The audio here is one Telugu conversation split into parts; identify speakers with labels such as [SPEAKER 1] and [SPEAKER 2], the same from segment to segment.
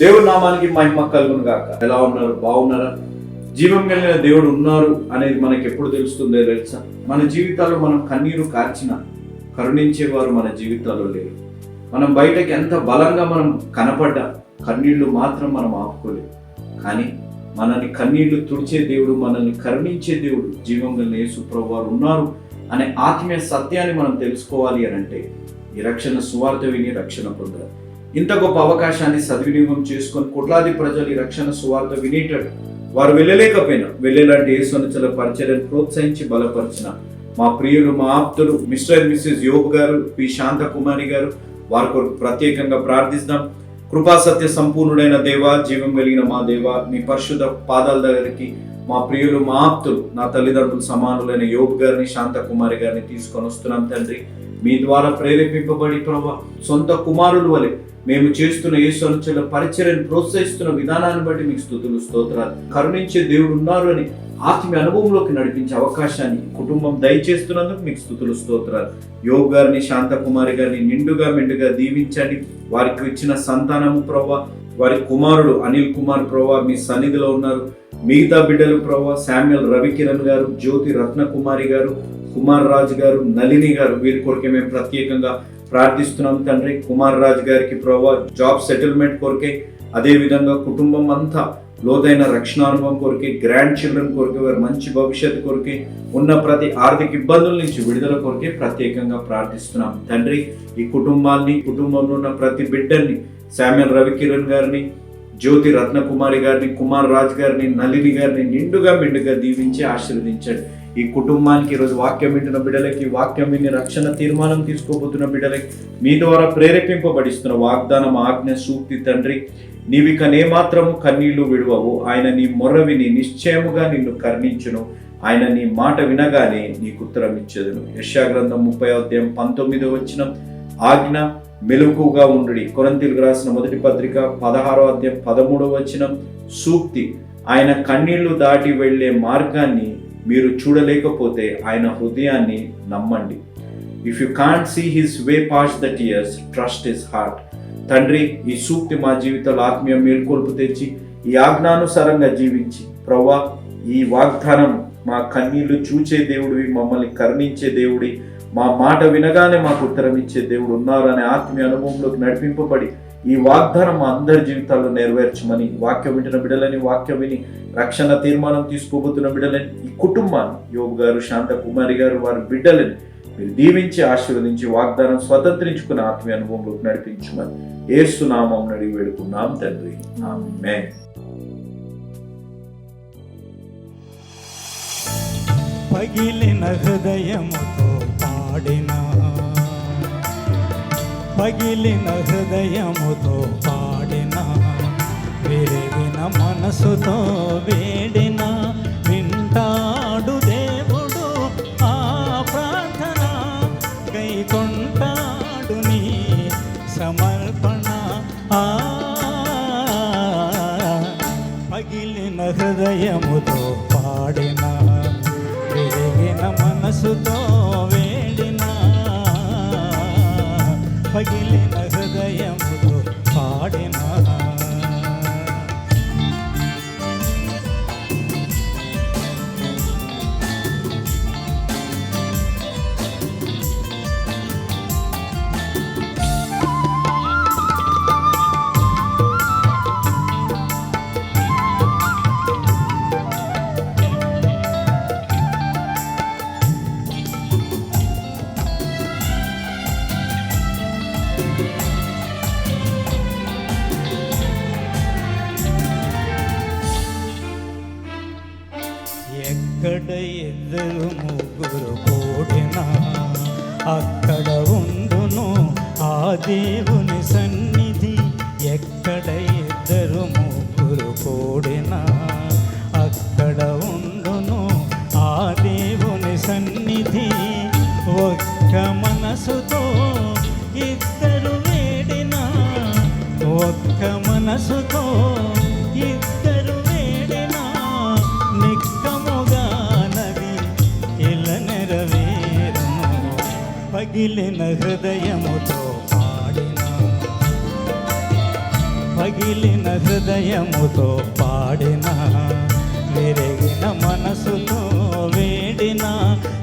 [SPEAKER 1] దేవుడి నామానికి మహిమ కలుగును గాక ఎలా ఉన్నారు? బాగున్నారా? జీవం కలిగిన దేవుడు ఉన్నారు అనేది మనకి ఎప్పుడు తెలుస్తుందో తెలుసా? మన జీవితాల్లో మనం కన్నీరు కార్చిన కరుణించేవారు మన జీవితాల్లో లేరు. మనం బయటకి ఎంత బలంగా మనం కనపడ్డా కన్నీళ్ళు మాత్రం మనం ఆపుకోలేము కానీ మనల్ని కన్నీళ్ళు తుడిచే దేవుడు మనల్ని కరుణించే దేవుడు జీవం కలిగిన యేసు వారు ఉన్నారు అనే ఆత్మీయ సత్యాన్ని మనం తెలుసుకోవాలి అని అంటే ఈ రక్షణ సువార్త విని రక్షణ పొందాలి. ఇంత గొప్ప అవకాశాన్ని సద్వినియోగం చేసుకొని కోట్లాది ప్రజలు ఈ రక్షణ సువార్త వినేటట్టు వారు వెళ్ళలేకపోయినా వెళ్ళేలాంటి యేసునుచల పరిచర్యను ప్రోత్సహించి బలపరిచిన మా ప్రియులు మా ఆప్తులు మిస్టర్ అండ్ మిస్సెస్ యోగ్ గారు పి. శాంత కుమారి గారు వారి కొరకు ప్రత్యేకంగా ప్రార్థిస్తాం కృపా సత్య సంపూర్ణుడైన దేవ జీవం కలిగిన మా దేవ నీ పరిశుద్ధ పాదాల దగ్గరికి మా ప్రియులు మా ఆప్తులు నా తల్లిదండ్రులు సమానులైన యోగ్ గారిని శాంత కుమారి గారిని తీసుకొని వస్తున్నాం తండ్రి. మీ ద్వారా ప్రేరేపింపబడి ప్రభా సొంత కుమారులు వలె మేము చేస్తున్న యేసునుచుల పరిచర్యను ప్రోత్సహిస్తున్న విధానాన్ని బట్టి మీకు స్థుతులు స్తోత్రాలు. కరుణించే దేవుడు ఉన్నారు అని ఆత్మీయ అనుభవంలోకి నడిపించే అవకాశాన్ని కుటుంబం దయచేస్తున్నందుకు మీకు స్థుతులు స్తోత్రాలు. యోగ్ గారిని శాంతకుమారి గారిని నిండుగా మెండుగా దీవించండి. వారికి ఇచ్చిన సంతానము ప్రభా వారి కుమారుడు అనిల్ కుమార్ ప్రభా మీ సన్నిధిలో ఉన్నారు. మిగతా బిడ్డలు ప్రభా శామ్యుల్ రవికిరణ్ గారు జ్యోతి రత్నకుమారి గారు కుమార్ రాజు గారు నళిని గారు వీరి కొరకే మేము ప్రత్యేకంగా ప్రార్థిస్తున్నాం తండ్రి. కుమార్ రాజు గారికి ప్రభా జాబ్ సెటిల్మెంట్ కొరకే అదేవిధంగా కుటుంబం అంతా లోతైన రక్షణ అనుభవం కొరకే గ్రాండ్ చిల్డ్రన్ కొరకే వారి మంచి భవిష్యత్తు కొరకే ఉన్న ప్రతి ఆర్థిక ఇబ్బందుల నుంచి విడుదల కొరకే ప్రత్యేకంగా ప్రార్థిస్తున్నాం. తండ్రి ఈ కుటుంబాన్ని కుటుంబంలో ఉన్న ప్రతి బిడ్డని శామ్యుల్ రవికిరణ్ గారిని జ్యోతి రత్నకుమారి గారిని కుమార్ రాజ్ గారిని నలిని గారిని నిండుగా మెండుగా దీవించి ఆశీర్వదించండి. ఈ కుటుంబానికి ఈరోజు వాక్యం వింటున్న బిడ్డలకి వాక్యం విని రక్షణ తీర్మానం తీసుకోబోతున్న బిడ్డలకి మీ ద్వారా ప్రేరేపింపబడిస్తున్న వాగ్దానం ఆజ్ఞ సూక్తి తండ్రి నీవిక నేమాత్రము కన్నీళ్ళు విడువవు. ఆయన నీ మొర్ర విని నిశ్చయముగా నిన్ను కర్ణించును. ఆయన నీ మాట వినగానే నీకు ఉత్తరం ఇచ్చేదును. యశాగ్రంథం ముప్పై అధ్యాయం పంతొమ్మిదో వచ్చిన ఆజ్ఞ మెలకుగా ఉండుడి. కొరంతిలకు రాసిన మొదటి పత్రిక పదహారో అధ్యాయం పదమూడవ వచ్చిన సూక్తి ఆయన కన్నీళ్ళు దాటి వెళ్ళే మార్గాన్ని మీరు చూడలేకపోతే ఆయన హృదయాన్ని నమ్మండి. If you can't see his way pass the tears trust his heart తండ్రి ఈ సూక్తి మా జీవితంలో ఆత్మీయ మేల్కొల్పు తెచ్చి ఈ ఆజ్ఞానుసారంగా జీవించి. ప్రవ్వా ఈ వాగ్దానం మా కన్నీళ్ళు చూచే దేవుడివి మమ్మల్ని కరుణించే దేవుడి. మా మాట వినగానే మాకు ఉత్తరం ఇచ్చే దేవుడు ఉన్నారు అనే ఆత్మీయ అనుభవంలోకి నడిపింపబడి ఈ వాగ్దానం మా అందరి జీవితాల్లో నెరవేర్చమని వాక్యం వింటున్న బిడలని వాక్యం విని రక్షణ తీర్మానం తీసుకోబోతున్న బిడలని ఈ కుటుంబాన్ని యోగు గారు శాంత కుమారి గారు వారి బిడ్డలని మీరు దీవించి ఆశీర్వదించి వాగ్దానం స్వతంత్రించుకున్న ఆత్మీయ అనుభవంలోకి నడిపించమని ఏసునామం నడిగి వేడుకున్నాం తండ్రి. ఆమె
[SPEAKER 2] పగిలిన హృదయముతో పాడిన పగిలిన హృదయముతో పాడిన విరిగిన మనసుతో వేడిన వింటాడు దేవుడు ఆ ప్రార్థన. గైకొంటాడు నీ సమర్పణ. ఆ పగిలిన హృదయముతో ఎక్కడ ఇద్దరు ముగ్గురు కూడినా అక్కడ ఉండును ఆ దేవుని సన్నిధి. ఎక్కడ ఇద్దరు ముగ్గురు కూడినా అక్కడ ఉండును ఆ దేవుని సన్నిధి. ఒక్క మనసుతో ఇద్దరు వేడినా ఒక్క మనసుతో పగిలిన హృదయముతో పాడిన. పగిలిన హృదయముతో పాడిన. విరిగిన మనసుతో వేడిన.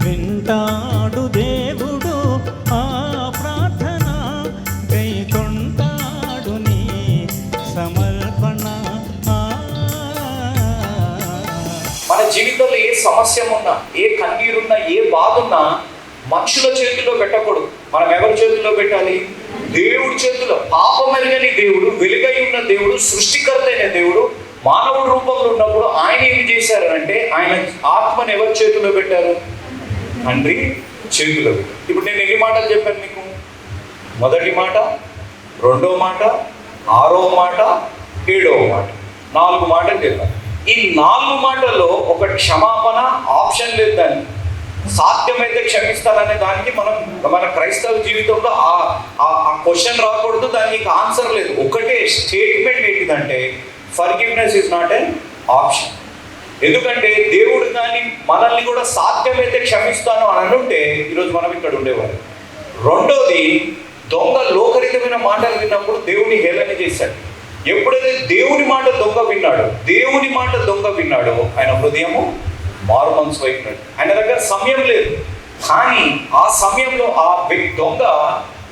[SPEAKER 2] వింటాడు దేవుడు ఆ ప్రార్థన. గైకొంటాడు నీ సమర్పణ.
[SPEAKER 1] మన జీవితంలో ఏ సమస్య ఉన్నా ఏ కన్నీరున్నా ఏ బాధ ఉన్నా మనుషుల చేతిలో పెట్టకూడదు. మనం ఎవరి చేతిలో పెట్టాలి? దేవుడి చేతిలో. పాపమెరగని దేవుడు వెలుగై ఉన్న దేవుడు సృష్టికర్త అయిన దేవుడు మానవుడి రూపంలో ఉన్నప్పుడు ఆయన ఏమి చేశారంటే ఆయన ఆత్మను ఎవరి చేతిలో పెట్టారు? తండ్రి చేతిలో. పెట్టారు ఇప్పుడు నేను ఎన్ని మాటలు చెప్పాను మీకు? మొదటి మాట రెండో మాట ఆరో మాట ఏడవ మాట. నాలుగు మాటలు చెప్పాను. ఈ నాలుగు మాటల్లో ఒక క్షమాపణ ఆప్షన్ లేదు దానికి. సాధ్యమైతే క్షమిస్తారనే దానికి మనం మన క్రైస్తవ జీవితంలో ఆ ఆ క్వశ్చన్ రాకూడదు దానికి ఆన్సర్ లేదు. ఒకటే స్టేట్మెంట్ ఏంటిదంటే forgiveness is not an option. ఎందుకంటే దేవుడు కానీ మనల్ని కూడా సాధ్యమైతే క్షమిస్తాను అని అనుంటే ఈరోజు మనం ఇక్కడ ఉండేవారు. రెండోది దొంగ లోకరితమైన మాటలు విన్నప్పుడు దేవుని హేళన చేశాడు. ఎప్పుడైతే దేవుని మాట దొంగ విన్నాడో దేవుని మాట దొంగ విన్నాడో ఆయన హృదయము మారు మనసు అయిపోయినాడు ఆయన దగ్గర సమయం లేదు. కానీ ఆ సమయంలో ఆ వ్యక్తి దొంగ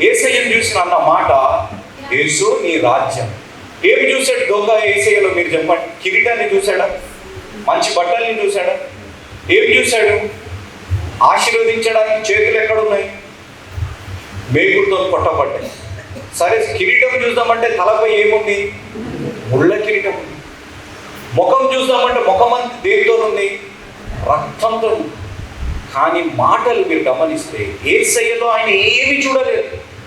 [SPEAKER 1] ఏసయ్యను చూసిన అన్న మాట యేసు నీ రాజ్యం. ఏమి చూశాడు దొంగ ఏసయ్యలో మీరు చెప్పండి? కిరీటాన్ని చూశాడా? మంచి బట్టల్ని చూశాడా? ఏమి చూశాడు? ఆశీర్వదించడానికి చేతులు ఎక్కడున్నాయి? మేకులతో కొట్టబడ్డాయి. సరే కిరీటం చూద్దామంటే తలపై ఏముంది? ముళ్ళ కిరీటం ముఖం చూద్దామంటే ముఖం అంత దేనితో ఉంది రక్తంతో కానీ మాటలు మీరు గమనిస్తే ఏసయ్యలో ఆయన ఏమి చూడలేదు.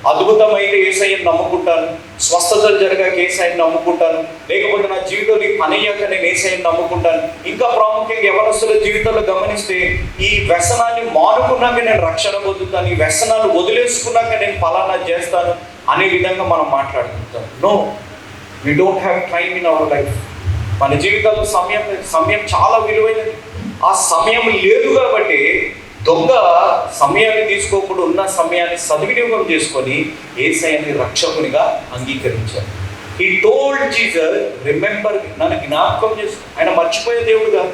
[SPEAKER 1] అద్భుతమైతే ఏసయ్యను నమ్ముకుంటాను. స్వస్థతలు జరగాక ఏసయ్యను నమ్ముకుంటాను. లేకపోతే నా జీవితంలో పని అయ్యాక నేను ఏసయ్యను నమ్ముకుంటాను. ఇంకా ప్రాముఖ్యంగా ఎవరస్తుల జీవితంలో గమనిస్తే ఈ వ్యసనాన్ని మానుకున్నాక నేను రక్షణ పొందుతాను. ఈ వ్యసనాలు వదిలేసుకున్నాక నేను ఫలానా చేస్తాను అనే విధంగా మనం మాట్లాడుకుంటాం. No we don't have time in our life మన జీవితంలో సమయం సమయం చాలా విలువైనది. ఆ సమయం లేదు కాబట్టి దొంగ సమయాన్ని తీసుకోకుండా ఉన్న సమయాన్ని సద్వినియోగం చేసుకొని ఏసైని రక్షకునిగా అంగీకరించారు ఈ టోల్డ్ జీజర్ రిమెంబర్ నన్ను జ్ఞాపకం చేసు ఆయన మర్చిపోయే దేవుడు కాదు.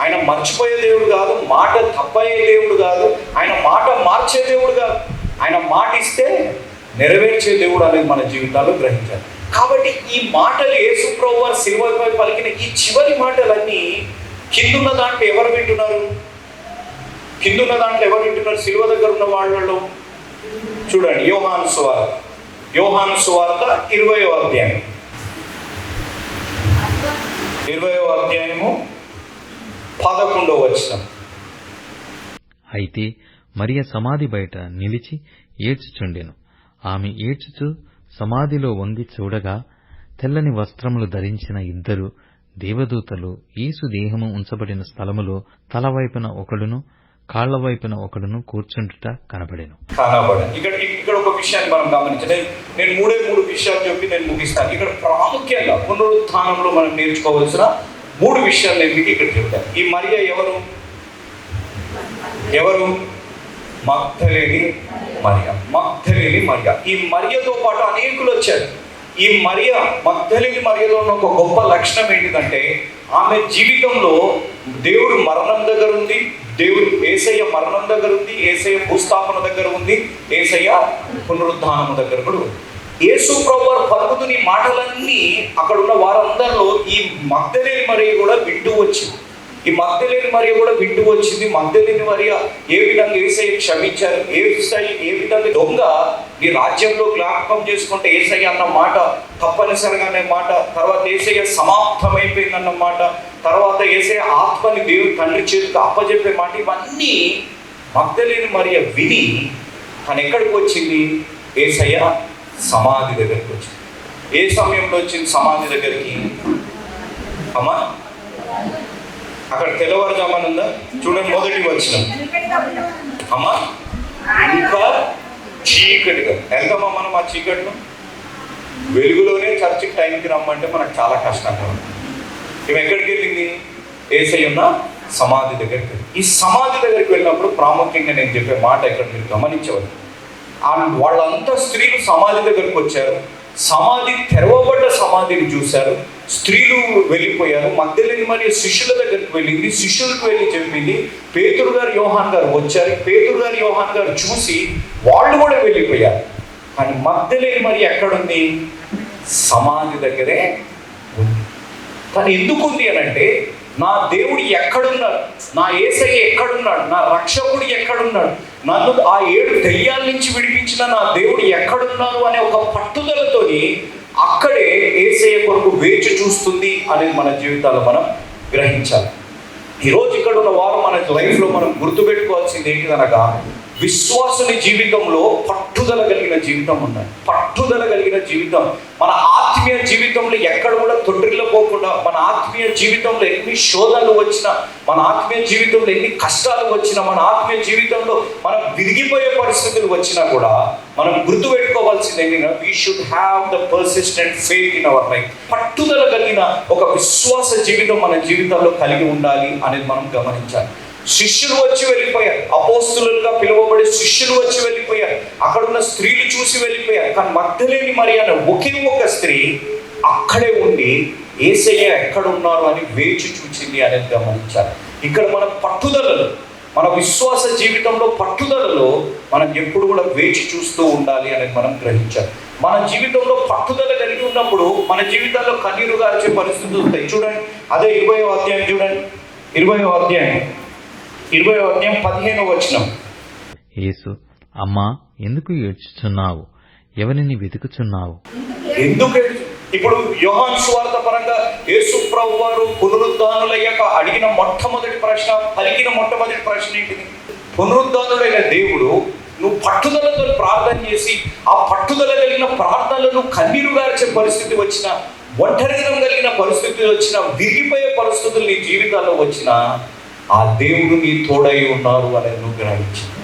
[SPEAKER 1] ఆయన మర్చిపోయే దేవుడు కాదు మాట తప్పయ్యే దేవుడు కాదు ఆయన మాట మార్చే దేవుడు కాదు. ఆయన మాట ఇస్తే నెరవేర్చే దేవుడు అనేది మన జీవితాల్లో గ్రహించాలి. కాబట్టి ఈ మాటలు యేసుప్రభు వారు పలికిన ఈ చివరి మాటలన్నీ కిందున్న దాంట్లో ఎవరు వింటున్నారు? కిందున్న దాంట్లో ఎవరు వింటున్నారు? సిలువ దగ్గర ఉన్న వాళ్ళలో? చూడండి యోహాను సువార్త. యోహాను సువార్త ఇరవయో అధ్యాయం. ఇరవయో అధ్యాయము పదకొండవ వచ్చిన
[SPEAKER 3] అయితే మరియ సమాధి బయట నిలిచి ఏడ్చుచుండెను. ఆమె ఏడ్చుచు సమాధిలో వంగి చూడగా తెల్లని వస్త్రములు ధరించిన ఇద్దరు దేవదూతలు యేసు దేహము ఉంచబడిన స్థలములో తల వైపున ఒకడును కాళ్ళ వైపున ఒకడును కూర్చుంటుట కనబడేను.
[SPEAKER 1] ఇక్కడ ఇక్కడ ఒక విషయాన్ని మనం గమనించాలి నేను మూడే మూడు విషయాలు చెప్పి నేను ముగిస్తాను. ఇక్కడ ప్రాముఖ్యంగా పునరుత్థానంలో మనం నేర్చుకోవాల్సిన మూడు విషయాలు నేను మీకు ఇక్కడ చెప్తాను. ఈ మరియ ఎవరు? ఎవరు? మగ్ధలేని మరియ. మగ్ధలేని మరియ. ఈ మరియతో పాటు అనేకులు వచ్చారు. ఈ మరియ మగ్ధలేని మరియలో ఉన్న ఒక గొప్ప లక్షణం ఏంటిదంటే ఆమె జీవితంలో దేవుడు మరణం దగ్గర ఉంది దేవుడు ఏసయ్య మరణం దగ్గర ఉంది ఏసయ్య భూస్థాపన దగ్గర ఉంది ఏసయ్య పునరుద్ధానం దగ్గర కూడా ఉంది. యేసు ప్రభు వారు మాటలన్నీ అక్కడ ఉన్న వారందరిలో ఈ మగ్ధలేని మరియ కూడా వింటూ వచ్చింది. ఈ మగ్ధలేని మరియ కూడా వింటూ వచ్చింది. మగ్ధలేని మరియ ఏ విధంగా ఏసై క్షమించారు? ఏ సై ఏ విధంగా దొంగ నీ రాజ్యంలో జ్ఞాపకం చేసుకుంటే ఏసై అన్న మాట తప్పనిసరిగా అనే మాట తర్వాత ఏసయ్య సమాప్తమైపోయింది అన్నమాట తర్వాత ఏసై ఆత్మని దేవుడు తండ్రి చేతికి అప్పజెప్పే మాట ఇవన్నీ మగ్ధలేని మరియ విని తను ఎక్కడికి వచ్చింది? ఏసయ్య సమాధి దగ్గరికి వచ్చింది. ఏ సమయంలో వచ్చింది? సమాధి దగ్గరికి? అమ్మా. అక్కడ తెల్లవారుజామని ఉందా చూడండి మొదటి వచ్చిన అమ్మా ఇంకా చీకటిగా. వెళ్తామా మనం ఆ చీకటిలో? వెలుగులోనే చర్చికి టైంకి రమ్మంటే మనకు చాలా కష్టంగా ఉంది ఇవి ఎక్కడికి వెళ్ళింది? ఏసై ఉన్న సమాధి దగ్గరికి ఈ సమాధి దగ్గరికి వెళ్ళినప్పుడు ప్రాముఖ్యంగా నేను చెప్పే మాట ఇక్కడ మీరు గమనించవచ్చు ఆ వాళ్ళంతా స్త్రీలు సమాధి దగ్గరికి వచ్చారు. సమాధి తెరవబడ్డ సమాధిని చూశారు. స్త్రీలు వెళ్ళిపోయారు. మధ్యలేని మరియు శిష్యుల దగ్గరికి వెళ్ళింది. శిష్యులకు వెళ్ళి చెప్పింది పేతురు గారు యోహాన్ గారు వచ్చారు. పేతురు గారు యోహాన్ గారు చూసి వాళ్ళు కూడా వెళ్ళిపోయారు. కానీ మధ్యలేని మరి ఎక్కడుంది? సమాధి దగ్గరే ఉంది. తను ఎందుకు ఉంది అని అంటే నా దేవుడు ఎక్కడున్నాడు? నా ఏసయ్య ఎక్కడున్నాడు? నా రక్షకుడు ఎక్కడున్నాడు? నన్ను ఆ ఏడు దయ్యాల నుంచి విడిపించిన నా దేవుడు ఎక్కడున్నారు అనే ఒక పట్టుదలతోని అక్కడే ఏసయ్య కొరకు వేచి చూస్తుంది అనేది మన జీవితాలు మనం గ్రహించాలి. ఈరోజు ఇక్కడ ఉన్న వారు మన లైఫ్లో మనం గుర్తుపెట్టుకోవాల్సింది ఏంటిదనగా విశ్వాసుని జీవితంలో పట్టుదల కలిగిన జీవితం ఉండాలి. పట్టుదల కలిగిన జీవితం. మన ఆత్మీయ జీవితంలో ఎక్కడ కూడా తొట్టిల్లపోకుండా మన ఆత్మీయ జీవితంలో ఎన్ని శోధనలు వచ్చినా మన ఆత్మీయ జీవితంలో ఎన్ని కష్టాలు వచ్చినా మన ఆత్మీయ జీవితంలో మనం విరిగిపోయే పరిస్థితులు వచ్చినా కూడా మనం గుర్తుపెట్టుకోవాల్సింది ఏంటంటే we should have the persistent faith in our life పట్టుదల కలిగిన ఒక విశ్వాస జీవితం మన జీవితంలో కలిగి ఉండాలి అనేది మనం గమనించాలి. శిష్యులు వచ్చి వెళ్ళిపోయారు. అపోస్తులుగా పిలువబడే శిష్యులు వచ్చి వెళ్ళిపోయారు. అక్కడ ఉన్న స్త్రీలు చూసి వెళ్ళిపోయారు. కానీ మధ్యలేని మరి అనే ఒకే ఒక స్త్రీ అక్కడే ఉండి ఏసయ్య ఎక్కడ ఉన్నారు అని వేచి చూచింది అనేది గమనించాలి. ఇక్కడ మన పట్టుదలలో మన విశ్వాస జీవితంలో పట్టుదలలో మనం ఎప్పుడు కూడా వేచి చూస్తూ ఉండాలి అనేది మనం గ్రహించాలి. మన జీవితంలో పట్టుదల కలిగి ఉన్నప్పుడు మన జీవితాల్లో కన్నీరు గార్చే పరిస్థితులు ఉంటాయి. చూడండి అదే ఇరవై అధ్యాయం చూడండి. ఇరవై అధ్యాయం. ఇరవై అధ్యాయం పదిహేను వచనం.
[SPEAKER 3] యేసు అమ్మా ఎందుకు ఏడ్చుచున్నావు? ఎవరిని వెతుకుచున్నావు?
[SPEAKER 1] ఎందుకు ఇప్పుడు యోహాన్ సువార్త పరంగా యేసు ప్రభు వారు పునరుద్ధానులయ్యాక అడిగిన మొట్టమొదటి ప్రశ్న పలికిన మొట్టమొదటి ప్రశ్న ఏంటిది? పునరుద్ధానుడైన దేవుడు నువ్వు పట్టుదలతో ప్రార్థన చేసి ఆ పట్టుదల కలిగిన ప్రార్థనలను కన్నీరు గార్చే పరిస్థితి వచ్చిన ఒంటరితనం కలిగిన పరిస్థితులు వచ్చిన విరిగిపోయే పరిస్థితులు నీ జీవితాల్లో వచ్చిన ఆ దేవుడు నీ తోడై ఉన్నారు అనేది నువ్వు గ్రహించు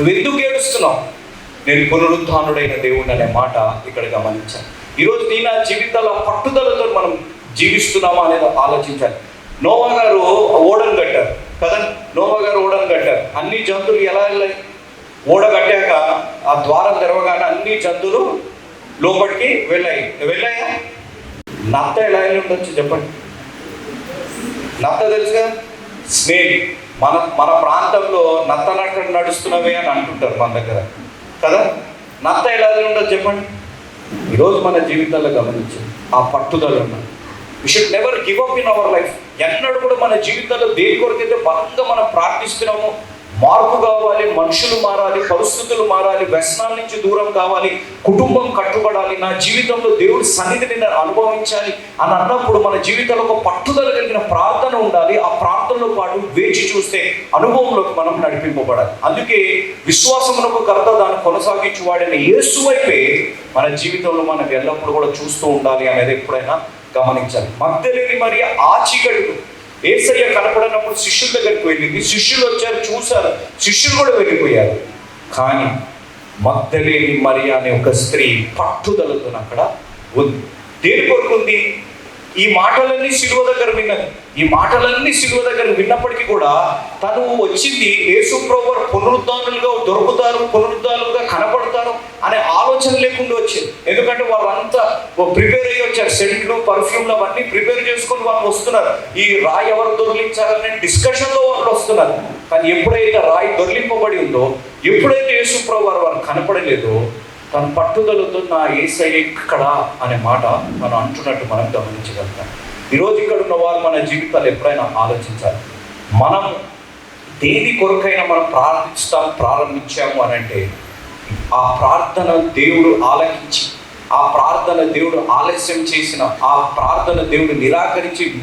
[SPEAKER 1] నువ్వు ఎందుకు ఏడుస్తున్నావు? నేను పునరుద్ధానుడైన దేవుడు అనే మాట ఇక్కడ గమనించాను. ఈరోజు నీ నా జీవితాల పట్టుదలతో మనం జీవిస్తున్నామా అనేది ఆలోచించాలి. నోవా గారు ఓడను కట్టారు. కదా? నోవా గారు ఓడను కట్టారు. అన్ని జంతువులు ఎలా వెళ్ళాయి? ఓడ కట్టాక ఆ ద్వారం తెరవగానే అన్ని జంతువులు లోపలికి వెళ్ళాయి. వెళ్ళాయా? నత్త ఎలా వెళ్ళి ఉండొచ్చు చెప్పండి. నత్త తెలుసుగా? స్నేక్ మన మన ప్రాంతంలో నత్త నక్కడ నడుస్తున్నవే అని అంటుంటారు మన దగ్గర. కదా? నత్త ఎలా ఉండదు చెప్పండి. ఈరోజు మన జీవితాల్లో గమనించు ఆ పట్టుదల ఉన్నది. We should never give up in our life ఎన్నడూ కూడా మన జీవితంలో దేని కొరకైతే బలంగా మనం ప్రార్థిస్తున్నామో మార్పు కావాలి మనుషులు మారాలి పరిస్థితులు మారాలి వ్యసనాల నుంచి దూరం కావాలి కుటుంబం కట్టుబడాలి నా జీవితంలో దేవుడి సన్నిధిని నేను అనుభవించాలి అని అన్నప్పుడు మన జీవితంలో ఒక పట్టుదల కలిగిన ప్రార్థన ఉండాలి. ఆ ప్రార్థనలో పాటు వేచి చూస్తే అనుభవంలోకి మనం నడిపింపబడాలి. అందుకే విశ్వాసమునకు కర్త దాన్ని కొనసాగించి వాడిన యేసు వైపే మన జీవితంలో మనం ఎల్లప్పుడూ కూడా చూస్తూ ఉండాలి అనేది ఎప్పుడైనా గమనించాలి. మధ్యలేని మరి ఆ చీకటిలో ఏసయ్య కనపడినప్పుడు శిష్యుల దగ్గరికి వెళ్ళింది శిష్యులు వచ్చారు చూశారు. శిష్యులు కూడా వెళ్ళిపోయారు. కానీ మద్దలేని మరి అనే ఒక స్త్రీ పట్టుదలతో అక్కడ ఉంది. దేని కొరకు ఉంది? ఈ మాటలన్నీ శిలువ దగ్గర విన్నది. ఈ మాటలన్నీ శిలువ దగ్గర విన్నప్పటికీ కూడా తను వచ్చింది యేసు ప్రభు పునరుద్ధానులుగా దొరుకుతారు పునరుద్ధానులుగా కనపడతారు అనే ఆలోచన లేకుండా వచ్చింది. ఎందుకంటే వాళ్ళంతా ప్రిపేర్ అయ్యి వచ్చారు. సెంట్లు పర్ఫ్యూమ్లు అవన్నీ ప్రిపేర్ చేసుకొని వాళ్ళు వస్తున్నారు. ఈ రాయి ఎవరు దొరికించాలనే డిస్కషన్లో వాళ్ళు వస్తున్నారు. కానీ ఎప్పుడైతే రాయి దొరికింపబడి ఉందో ఎప్పుడైతే యేసు ప్రభు వారు కనపడలేదో తన పట్టుదలతో నా ఏసై ఎక్కడ అనే మాట మనం అంటున్నట్టు మనం గమనించగలుగుతాం. ఈరోజు ఇక్కడ ఉన్న వారు మన జీవితాలు ఎప్పుడైనా ఆలోచించాలి. మనం దేని కొరకైనా మనం ప్రార్థిస్తాం ప్రారంభించాము అని అంటే ఆ ప్రార్థన దేవుడు ఆలకించి ఆ ప్రార్థన దేవుడు ఆలస్యం చేసిన ఆ ప్రార్థన దేవుడు నిరాకరించి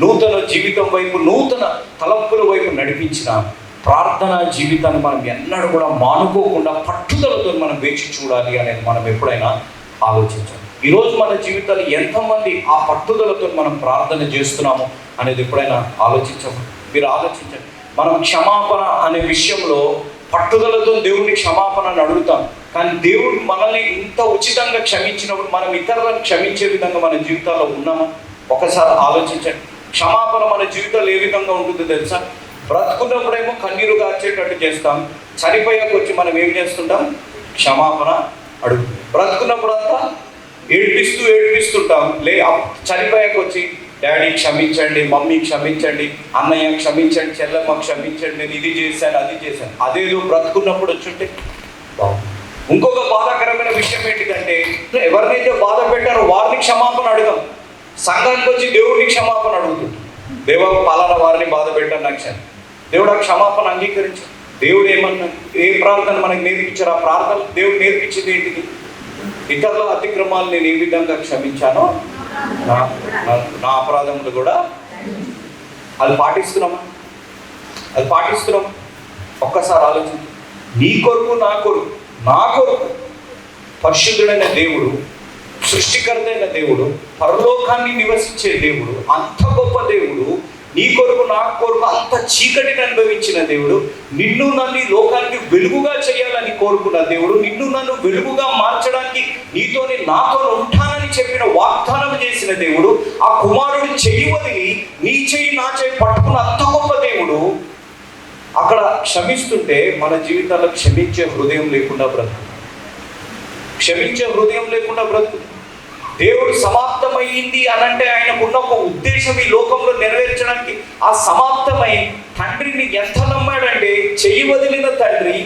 [SPEAKER 1] నూతన జీవితం వైపు నూతన తలంపుల వైపు నడిపించిన ప్రార్థన జీవితాన్ని మనం ఎన్నడూ కూడా మానుకోకుండా పట్టుదలతో మనం వేచి చూడాలి అనేది మనం ఎప్పుడైనా ఆలోచించాలి. ఈరోజు మన జీవితాలు ఎంతమంది ఆ పట్టుదలతో మనం ప్రార్థన చేస్తున్నాము అనేది ఎప్పుడైనా ఆలోచించము? మీరు ఆలోచించండి. మనం క్షమాపణ అనే విషయంలో పట్టుదలతో దేవుడిని క్షమాపణను అడుగుతాం. కానీ దేవుడు మనల్ని ఇంత ఉచితంగా క్షమించినప్పుడు మనం ఇతరులను క్షమించే విధంగా మన జీవితాల్లో ఉన్నామా? ఒకసారి ఆలోచించండి. క్షమాపణ మన జీవితంలో ఏ విధంగా ఉంటుందో తెలుసా? బ్రతుకున్నప్పుడేమో కన్నీరు గార్చేటట్టు చేస్తాం. చనిపోయాక వచ్చి మనం ఏం చేస్తుంటాం? క్షమాపణ అడుగు బ్రతుకున్నప్పుడంతా లే చనిపోయాక వచ్చి డాడీ క్షమించండి మమ్మీ క్షమించండి అన్నయ్య క్షమించండి చెల్లమ్మ క్షమించండి నేను ఇది చేశాను అది చేశాను. అదేదో బ్రతుకున్నప్పుడు వచ్చుంటే ఇంకొక బాధాకరమైన విషయం ఏంటిదంటే ఎవరినైతే బాధ పెట్టారో వారిని క్షమాపణ అడగం సంఘానికి వచ్చి దేవుడిని క్షమాపణ అడుగుతుంది. దేవ పాలన వారిని బాధ పెట్టాను నాకు దేవుడు ఆ క్షమాపణ అంగీకరించు దేవుడు ఏమన్నా ఏ ప్రార్థన మనకు నేర్పించారు? ఆ ప్రార్థన దేవుడు నేర్పించింది ఏంటిది? ఇతరుల అతిక్రమాలు నేను ఏ విధంగా క్షమించానో నా నా- నా అపరాధములు కూడా అది పాటిస్తున్నామా అది పాటిస్తున్నాం. ఒక్కసారి ఆలోచించు. నీ కొరకు నా కొరకు నా కొరకు పరిశుద్ధుడైన దేవుడు సృష్టికర్త అయిన దేవుడు పరలోకాన్ని నివసించే దేవుడు అంత గొప్ప దేవుడు నీ కొరకు నా కొరకు అంత చీకటిని అనుభవించిన దేవుడు నిన్ను నన్ను లోకానికి వెలుగుగా చేయాలని కోరుకున్న దేవుడు నిన్ను నన్ను వెలుగుగా మార్చడానికి నీతోనే నాతో ఉంటానని చెప్పిన వాగ్దానం చేసిన దేవుడు ఆ కుమారుడు చెయ్యి వదిలి నీ చెయ్యి నా చెయ్యి పట్టుకున్న అంత గొప్ప దేవుడు అక్కడ క్షమిస్తుంటే మన జీవితాల్లో క్షమించే హృదయం లేకుండా బ్రతుకు. క్షమించే హృదయం లేకుండా బ్రతుకు. దేవుడు సమాప్తమైంది అనంటే ఆయనకున్న ఒక ఉద్దేశం ఈ లోకంలో నెరవేర్చడానికి. ఆ సమాప్తమై తండ్రిని ఎంత నమ్మాడంటే చెయ్యి వదిలిన తండ్రి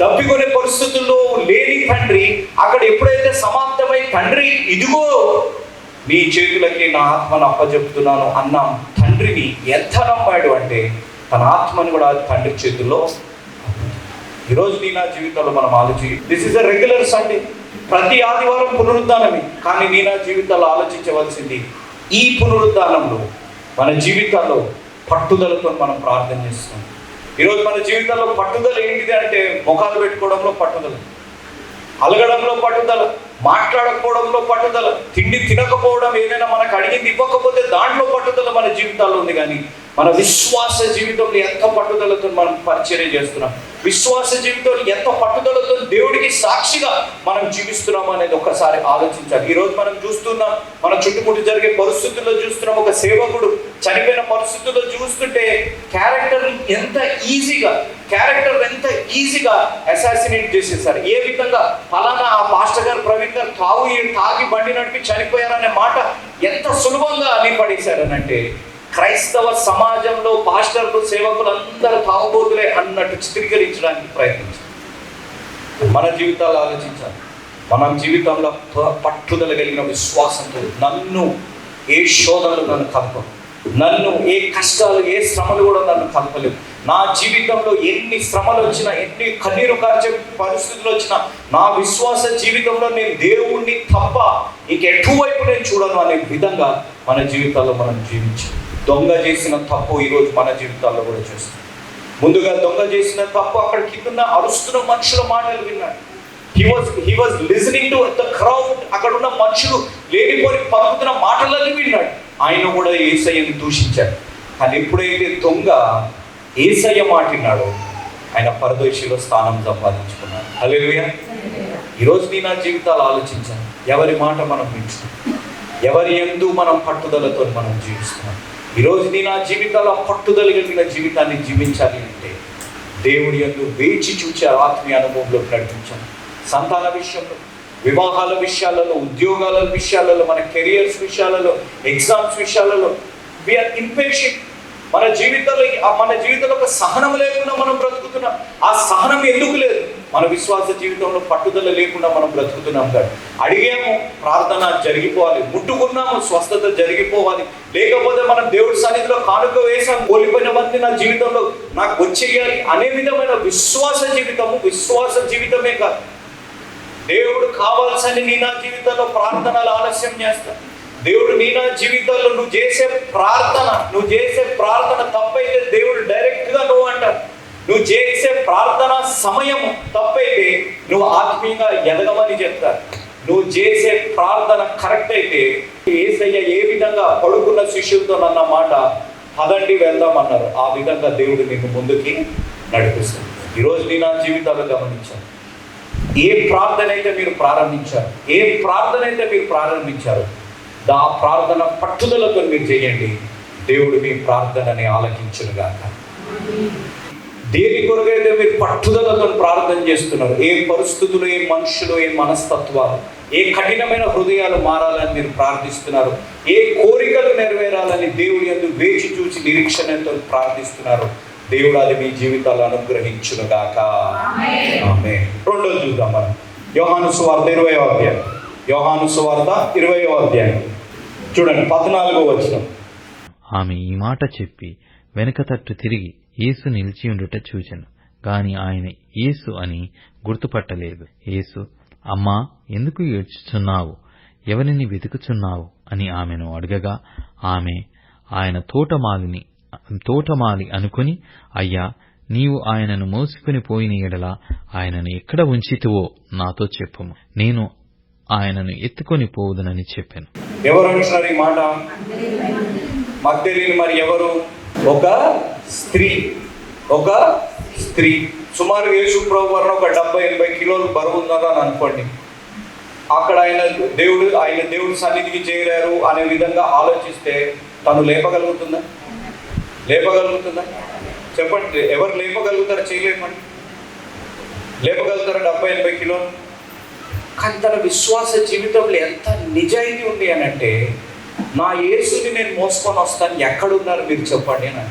[SPEAKER 1] దప్పికొనే పరిస్థితుల్లో లేని తండ్రి అక్కడ ఎప్పుడైతే సమాప్తమై తండ్రి ఇదిగో నీ చేతులకి నా ఆత్మను అప్పచెప్తున్నాను అన్నాం. తండ్రిని ఎంత నమ్మాడు అంటే తన ఆత్మని కూడా తండ్రి చేతుల్లో ఈరోజు నీ నా జీవితంలో మనం ఆలోచి this is a regular Sunday ప్రతి ఆదివారం పునరుద్ధానమే. కానీ నీ నా జీవితాల్లో ఆలోచించవలసింది ఈ పునరుద్ధానంలో మన జీవితాల్లో పట్టుదలతో మనం ప్రార్థన చేస్తాం ఈరోజు మన జీవితాల్లో పట్టుదల ఏంటిది అంటే ముఖాలు పెట్టుకోవడంలో పట్టుదల అలగడంలో పట్టుదల. మాట్లాడకపోవడంలో పట్టుదల తిండి తినకపోవడం ఏదైనా మనకు అడిగింది ఇవ్వకపోతే దాంట్లో పట్టుదల మన జీవితాల్లో ఉంది కానీ మన విశ్వాస జీవితంలో ఎంత పట్టుదలతో మనం పరిచర్య చేస్తున్నాం? విశ్వాస జీవితంలో ఎంత పట్టుదలతో దేవుడికి సాక్షిగా మనం జీవిస్తున్నాం అనేది ఒకసారి ఆలోచించాలి. ఈరోజు మనం చూస్తున్నాం మన చుట్టుముట్టు జరిగే పరిస్థితుల్లో చూస్తున్నాం ఒక సేవకుడు చనిపోయిన పరిస్థితుల్లో చూస్తుంటే క్యారెక్టర్ ఎంత ఈజీగా క్యారెక్టర్ ఎంత ఈజీగా అసాసినేట్ చేసేసారు. ఏ విధంగా ఫలానా ఆ మాస్టర్ గారు ప్రవీణ్ గారు తావు తాగి బండి నడిపి చనిపోయారనే మాట ఎంత సులభంగా అనిపడేశారనంటే క్రైస్తవ సమాజంలో పాస్టర్లు సేవకులు అందరూ తాగుబోతులే అన్నట్టు చిత్రీకరించడానికి ప్రయత్నించారు. మన జీవితాలు ఆలోచించాలి. మన జీవితంలో పట్టుదల కలిగిన విశ్వాసంతో నన్ను ఏ శోధనలు నన్ను కలపవు నన్ను ఏ కష్టాలు ఏ శ్రమలు కూడా నన్ను కలపలేవు నా జీవితంలో ఎన్ని శ్రమలు వచ్చినా ఎన్ని కన్నీరు కార్చే పరిస్థితులు వచ్చినా నా విశ్వాస జీవితంలో నేను దేవుణ్ణి తప్ప ఇక ఎటువైపు నేను చూడను అనే విధంగా మన జీవితాల్లో మనం జీవించాం. దొంగ చేసిన తప్పు ఈరోజు మన జీవితాల్లో కూడా చేస్తాం ముందుగా దొంగ చేసిన తప్పు అక్కడ కింద అరుస్తున్న మనుషుల మాటలు విన్నాడు. He was he was listening to the crowd అక్కడ ఉన్న మనుషులు లేనిపోని పలుకుతున్న మాటలన్నీ విన్నాడు. ఆయన కూడా ఏసయ్యని దూషించాడు. కానీ ఎప్పుడైతే దొంగ ఏసయ్య మాటిన్నాడో ఆయన పరదోషిలో స్థానం సంపాదించుకున్నాడు. హల్లెలూయా ఈరోజు నీ నా జీవితాలు ఆలోచించాను ఎవరి మాట మనం వింటున్నాం? ఎవరి ఎందు మనం పట్టుదలతో మనం జీవిస్తున్నాం? ఈరోజు నీ నా జీవితాల పట్టుదల కలిగిన జీవితాన్ని జీవించాలి అంటే దేవుడి ఎందు వేచి చూచే ఆత్మీయ అనుభవంలోకి నడిపించాలి సంతాన విషయంలో వివాహాల విషయాలలో ఉద్యోగాల విషయాలలో మన కెరియర్స్ విషయాలలో ఎగ్జామ్స్ విషయాలలో విఆర్ ఇంపేషెంట్ మన జీవితంలో ఆ మన జీవితంలో ఒక సహనం లేకుండా మనం బ్రతుకుతున్నాం. ఆ సహనం ఎందుకు లేదు? మన విశ్వాస జీవితంలో పట్టుదల లేకుండా మనం బ్రతుకుతున్నాం కాదు. అడిగాము ప్రార్థన జరిగిపోవాలి ముట్టుకున్నాము స్వస్థత జరిగిపోవాలి. లేకపోతే మనం దేవుడి సన్నిధిలో కానుక వేసాం కోల్పోయిన మంది నా జీవితంలో నాకు వచ్చేయాలి అనే విధమైన విశ్వాస జీవితము విశ్వాస జీవితమే కాదు. దేవుడు కావాల్సని నీ నా జీవితంలో ప్రార్థనలు ఆలస్యం చేస్తా. దేవుడు నీ నా జీవితంలో నువ్వు చేసే ప్రార్థన నువ్వు చేసే ప్రార్థన తప్పైతే దేవుడు డైరెక్ట్గా నువ్వు అంటారు నువ్వు చేసే ప్రార్థన సమయం తప్పైతే నువ్వు ఆత్మీయంగా ఎదగమని చెప్తారు నువ్వు చేసే ప్రార్థన కరెక్ట్ అయితే ఏసయ్య ఏ విధంగా పడుకున్న శిష్యులతో అన్న మాట పదండి వెళ్దామన్నారు. ఆ విధంగా దేవుడు నిన్ను ముందుకి నడిపిస్తాడు. ఈరోజు నేను నా జీవితాలు గమనించాను ఏ ప్రార్థన అయితే మీరు ప్రారంభించారు ఏ ప్రార్థన అయితే మీరు ప్రారంభించారు ఆ ప్రార్థన పట్టుదలతో మీరు చేయండి. దేవుడు మీ ప్రార్థనని ఆలకించునుగాక దేని కొరకైతే మీరు పట్టుదలతో ప్రార్థన చేస్తున్నారు ఏ పరిస్థితులు ఏ మనుషులు ఏ మనస్తత్వాలు ఏ కఠినమైన హృదయాలు మారాలని మీరు ప్రార్థిస్తున్నారు ఏ కోరికలు నెరవేరాలని దేవుడి ఎందుకు వేచి చూచి నిరీక్షణతో ప్రార్థిస్తున్నారు దేవుడు అది మీ జీవితాలు అనుగ్రహించును గాక ఆమె రెండోది చూద్దాం మనం. యోహాను సువార్త ఇరవై అధ్యాయం. యోహాను సువార్త ఇరవై అధ్యాయం. చూడండి పద్నాలుగో వచ్చిన
[SPEAKER 3] ఆమె ఈ మాట చెప్పి వెనుక తట్టు తిరిగి యేసు నిలిచి ఉండుట చూచను. కాని ఆయన యేసు అని గుర్తుపట్టలేదు. యేసు అమ్మా ఎందుకు ఏడ్చుచున్నావు? ఎవరిని వెతుకుచున్నావు? అని ఆమెను అడగగా ఆమె ఆయన తోటమాలిని తోటమాలి అనుకుని అయ్యా నీవు ఆయనను మోసుకుని పోయిన ఎడల ఆయనను ఎక్కడ ఉంచితివో నాతో చెప్పుము. నేను ఆయనను ఎత్తుకొని పోవుదనని చెప్పాను.
[SPEAKER 1] ఎవరు అంటున్నారు ఈ మాట? మాకు తెలియని మరి ఎవరు? ఒక స్త్రీ. ఒక స్త్రీ. సుమారు యేసు ప్రభు వారిని ఒక డెబ్బై ఎనభై కిలోలు బరువు ఉన్నదని అనుకోండి. అక్కడ ఆయన దేవుడు ఆయన దేవుడి సన్నిధికి చేరారు అనే విధంగా ఆలోచిస్తే తను లేపగలుగుతుందా? లేపగలుగుతుందా? చెప్పండి ఎవరు లేపగలుగుతారు చేయలేపండి లేపగలుగుతారా డెబ్బై ఎనభై కిలోలు కానీ తన విశ్వాస జీవితంలో ఎంత నిజాయితీ ఉంది అని అంటే నా యేసుని నేను మోసుకొని వస్తాను ఎక్కడున్నారు మీరు చెప్పండి అని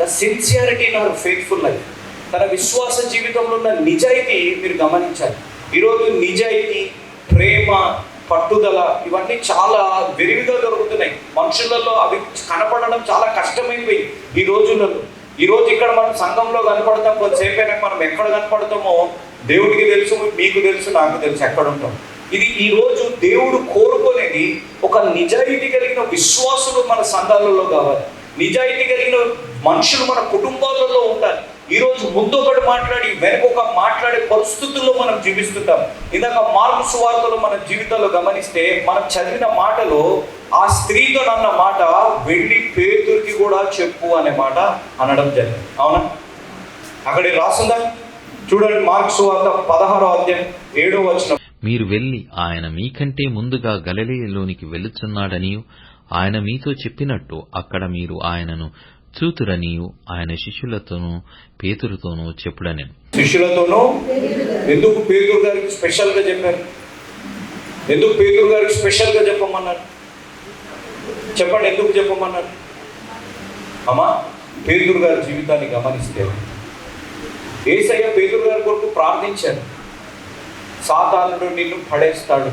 [SPEAKER 1] the sincerity in faithful life తన విశ్వాస జీవితంలో ఉన్న నిజాయితీ మీరు గమనించాలి. ఈరోజు నిజాయితీ ప్రేమ పట్టుదల ఇవన్నీ చాలా విరివిగా దొరుకుతున్నాయి మనుషులలో అవి కనపడడం చాలా కష్టమైపోయి ఈ రోజులలో. ఈ రోజు ఇక్కడ మనం సంఘంలో కనపడతాం కొంతసేపు అయినా మనం ఎక్కడ కనపడతామో దేవుడికి తెలుసు మీకు తెలుసు నాకు తెలుసు ఎక్కడ ఉంటాం. ఇది ఈ రోజు దేవుడు కోరుకునేది ఒక నిజాయితీ కలిగిన విశ్వాసులు మన సంఘాలలో కావాలి. నిజాయితీ కలిగిన మనుషులు మన కుటుంబాలలో ఉండాలి. ఈరోజు ముందు ఒకటి మాట్లాడి వెనక మాట్లాడే పరిస్థితుల్లో మనం జీవిస్తుంటాం. ఇందాక మార్పు సువార్తలు మన జీవితంలో గమనిస్తే మనం చదివిన మాటలో ఆ స్త్రీతో అన్న మాట వెళ్ళి పేతురికి కూడా చెప్పు అనే మాట అనడం జరిగింది. అవునా? అక్కడ రాసుందా? చూడండి మార్పు సువార్త పదహారో అధ్యాయం ఏడో వచ్చిన
[SPEAKER 3] మీరు వెళ్ళి ఆయన మీకంటే ముందుగా గలలేలోనికి వెళుచున్నాడనియు ఆయన మీతో చెప్పినట్టు అక్కడ మీరు ఆయనను చూతురనియు ఆయన శిష్యులతోనూ పేతురుతోనూ చెప్పుడని
[SPEAKER 1] శిష్యులతోనూ? ఎందుకు పేదూరు గారికి స్పెషల్గా చెప్పారు? ఎందుకు పేదూరు గారికి స్పెషల్గా చెప్పమన్నారు? చెప్పండి ఎందుకు చెప్పమన్నారు? అమ్మా పేదూరు గారి జీవితాన్ని గమనిస్తే ఏసయ్య పేదూరు గారి కొరకు ప్రార్థించారు. సాతానుడు నిన్ను పడేస్తాడు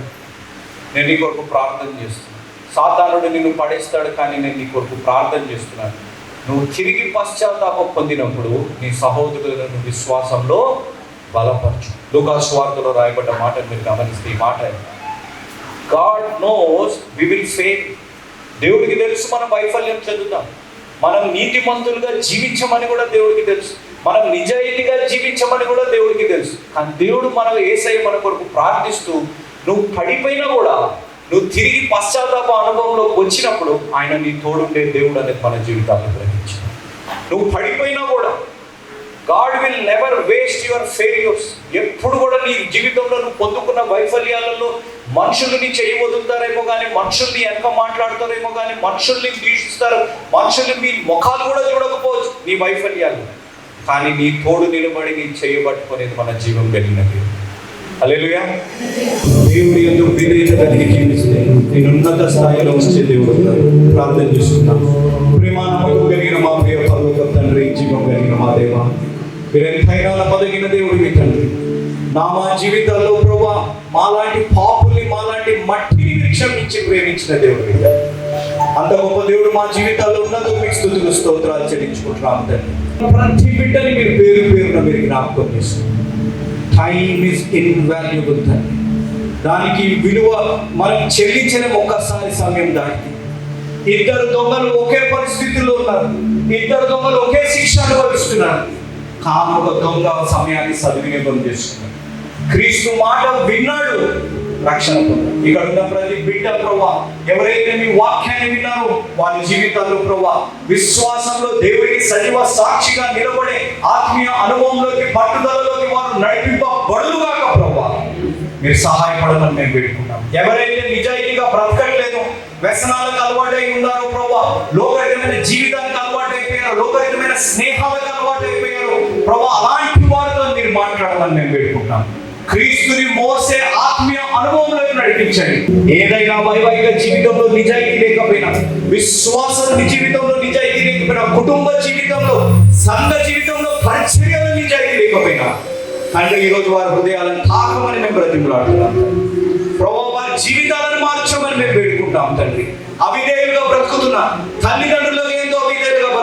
[SPEAKER 1] నేను నీ కొరకు ప్రార్థన చేస్తున్నాను. సాతానుడు నిన్ను పడేస్తాడు కానీ నేను నీ కొరకు ప్రార్థన చేస్తున్నాను. నువ్వు తిరిగి పశ్చాత్తాపం పొందినప్పుడు నీ సహోదరులను విశ్వాసంలో బలపరచు. లూకాసు రాయబడ్డ మాట మీరు గమనిస్తే ఈ మాట God knows we will fail దేవుడికి తెలుసు మనం వైఫల్యం చెందుతాం. మనం నీతిమంతులుగా జీవించమని కూడా దేవుడికి తెలుసు. మనం నిజాయితీగా జీవించమని కూడా దేవుడికి తెలుసు. కానీ దేవుడు మనం ఏసై మన కొరకు ప్రార్థిస్తూ నువ్వు పడిపోయినా కూడా నువ్వు తిరిగి పశ్చాత్తాప అనుభవంలోకి వచ్చినప్పుడు ఆయన నీ తోడుండే దేవుడు అనేది మన జీవితాన్ని నువ్వు పడిపోయినా కూడా God will never waste your failures ఎప్పుడు కూడా నీ జీవితంలో నువ్వు పొందుకున్న వైఫల్యాలలో మనుషుల్ని చేయి వదులుతారేమో కానీ మనుషుల్ని వెనక మాట్లాడతారేమో కానీ మనుషుల్ని దూషిస్తారు మనుషుల్ని మీ ముఖాలు కూడా చూడకపోవచ్చు నీ వైఫల్యాలు. కానీ నీ తోడు నిలబడి నీ చేయబట్టుకునేది మన జీవం కలిగినది. అలెలుయా దేవుడి ఎందుకు విధేయత కలిగి జీవిస్తే నేను ఉన్నత స్థాయిలో వచ్చే దేవుడు ప్రార్థన చేస్తున్నాను. ప్రేమ నమ్మకం కలిగిన మా దేవా మీరు ఎంతైనా నమ్మదగిన దేవుడు మీ తండ్రి. నా మా జీవితాల్లో ప్రభా మాలాంటి పాపుల్ని మాలాంటి మట్టిని మీరు క్షమించి ప్రేమించిన దేవుడు మీద అంత గొప్ప దేవుడు మా జీవితాల్లో ఉన్నందుకు మీకు స్థుతులు స్తోత్రాలు చెల్లించుకుంటున్నాం తండ్రి. ప్రతి బిడ్డని మీరు పేరు పేరున మీరు జ్ఞాపకం చేస్తున్నారు టైమ్ ఇస్ ఇన్వాల్యుబుల్ తండ్రి. దానికి విలువ మనం చెల్లించిన ఒక్కసారి సమయం దానికి ఇద్దరు దొంగలు ఒకే పరిస్థితిలో ఉన్నారు. ఇద్దరు దొంగలు ఒకే శిక్ష అనుభవిస్తున్నారు కాను ఒక దొంగ సమయాన్ని సద్వినియోగం చేస్తున్నారు క్రీస్తు మాట విన్నాడు రక్షణ పొందాడు. ఇక్కడ ఉన్న ప్రతి బిడ్డ ప్రభా ఎవరైతే మీ వాక్యాన్ని విన్నారో వారి జీవితాల్లో ప్రభా విశ్వాసంలో దేవుడికి సజీవ సాక్షిగా నిలబడే ఆత్మీయ అనుభవంలోకి పట్టుదలలోకి వారు నడిపింపబడుగాక ప్రభా మీరు సహాయపడమని మేము పెట్టుకున్నాం ఎవరైతే నిజాయితీగా బ్రతకట్లేదు వ్యసనాలకు అలవాటై ఉన్నారో ప్రభా లోకమైన జీవితానికి అలవాటైపోయారు స్నేహాలకు అలవాటు అలవాటైపోయారు ప్రభు అలాంటి వారితో మీరు మాట్లాడాలని నేను పెట్టుకుంటాం క్రీస్తుని మోసే ఆత్మీయ అనుభవంలోకి నడిపించండి. ఏదైనా వైవాహిక జీవితంలో నిజాయితీ లేకపోయినా విశ్వాసం జీవితంలో నిజాయితీ లేకపోయినా కుటుంబ జీవితంలో సంఘ జీవితంలో పరిచర్యలో నిజాయితీ లేకపోయినా అంటే ఈరోజు వారి హృదయాలను తాకమని మేము బ్రతిమలాడుతున్నాం ప్రభావ వారి జీవితాలను మార్చమని మేము వేడుకుంటాం తండ్రి. అవిధేయులుగా బ్రతుకుతున్న తల్లిదండ్రులకు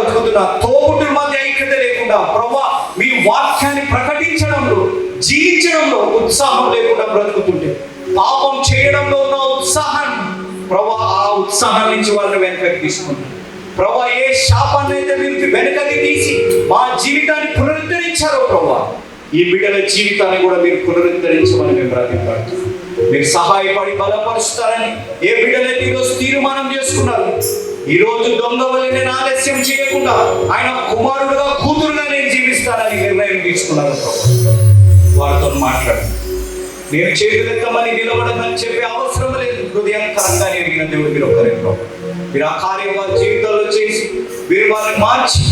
[SPEAKER 1] ఏందో అవిధేయులుగా తోబుట్టుల మధ్య ఐక్యత లేకుండా ప్రభా మీ వాక్యాన్ని ప్రకటించడంలో జీవించడంలో ఉత్సాహం లేకుండా బ్రతుకుతుంటే పాపం చేయడంలో ఉన్న ఉత్సాహాన్ని ప్రభా ఆ ఉత్సాహం నుంచి వాళ్ళని వెనకకి తీసుకుంటారు ప్రభా ఏ శాపాన్ని అయితే మీరు వెనకకి తీసి మా జీవితాన్ని పునరుద్ధరించారో ప్రభా ఈ బిడ్డల జీవితాన్ని కూడా మీరు పునరుద్ధరించమని మేము ప్రార్థించాడుతున్నాం మీరు సహాయపడి బలపరుస్తారని ఏ బిడ్డలైతే ఈరోజు తీర్మానం చేసుకున్నారు ఈ రోజు దొంగ వల్ల నేను ఆలస్యం చేయకుండా ఆయన కుమారుడుగా కూతురుగా నేను జీవిస్తానని నిర్ణయం తీసుకున్నారు వారితో మాట్లాడు. నేను చేతులెత్తమని నిలబడమని చెప్పే అవసరం లేదు. హృదయంకరంగా ఎరిగిన దేవుడు మీరు ఒక్కరే మీరు ఆ కార్యం వారి జీవితంలో చేసి మీరు వారిని మార్చి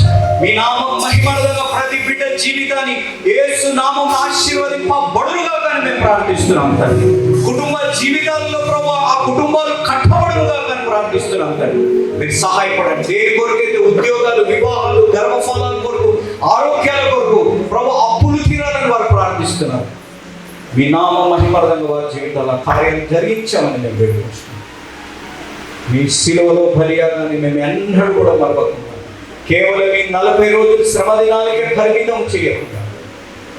[SPEAKER 1] మీ నామం మహిమలుగా ప్రతి బిడ్డ జీవితాన్ని ఏసు నామం ఆశీర్వదింపబడులుగా కానీ మేము ప్రార్థిస్తున్నాం తండ్రి. కుటుంబ జీవితాల్లో ప్రభు ఆ కుటుంబాలు కట్టబడులుగా కానీ ప్రార్థిస్తున్నాం తండ్రి. సహాయపడండి. దేని కొరకైతే ఉద్యోగాలు వివాహాలు ధర్మఫలాల కొరకు ఆరోగ్యాల కొరకు ప్రభు అప్పులు తీరాలని వారు ప్రార్థిస్తున్నారు. మీ నామ మహిమార్థంగా వారి జీవితాల కార్యం జరిగించామని మేము వేడుకుంటున్నాం. మీ శిలువలో బలియాగాన్ని మేము ఎన్నడూ కూడా మరవకుండా కేవలం ఈ నలభై రోజులు శ్రమ దినాలకే పరిమితం చేయకుండా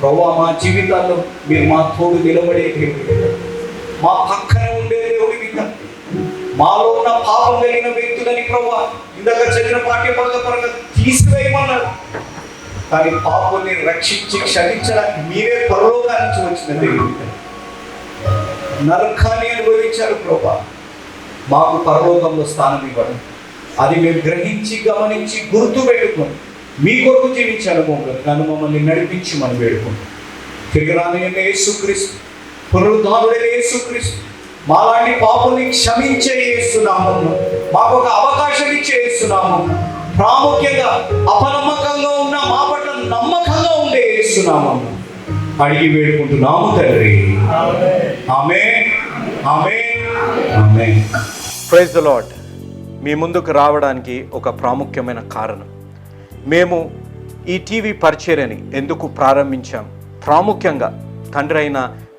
[SPEAKER 1] ప్రభా మా జీవితాల్లో మీరు మా తోడు నిలబడే దేవుడి. మా పక్కన మాలో ఉన్న పాపం కలిగిన వ్యక్తులని ప్రభా ఇందాక చదివిన పాఠ్య పరగ పరగ తీసివేయమన్నారు. కానీ పాపుల్ని రక్షించి క్షమించడానికి మీరే పరలోకాన్ని నుంచి వచ్చిన దేవుడు నరకాన్ని అనుభవించారు ప్రభా. మాకు పరలోకంలో స్థానం ఇవ్వడం. అది మేము గ్రహించి గమనించి గుర్తు పెట్టుకొని మీ కొరకు జీవించే అనుభవంలో నన్ను మమ్మల్ని నడిపించి మనం వేడుకుంటాం తిరిగి రానయ్యన్న యేసుక్రీస్తు పునరుద్ధానుడైన యేసుక్రీస్తు మాలాంటి పాపుల్ని క్షమించే చేస్తున్నాము మాకు ఒక అవకాశం ఇచ్చే చేస్తున్నాము ప్రాముఖ్యంగా అపనమ్మకంగా ఉన్న మా పట్ల నమ్మకంగా ఉండే చేస్తున్నాము అడిగి వేడుకుంటున్నాము తండ్రి. ఆమె ఆమె ఆమె.
[SPEAKER 4] ప్రైజ్ ద లాడ్ మీ ముందుకు రావడానికి ఒక ప్రాముఖ్యమైన కారణం. మేము ఈ టీవీ పరిచర్యని ఎందుకు ప్రారంభించాం? ప్రాముఖ్యంగా తండ్రి అయిన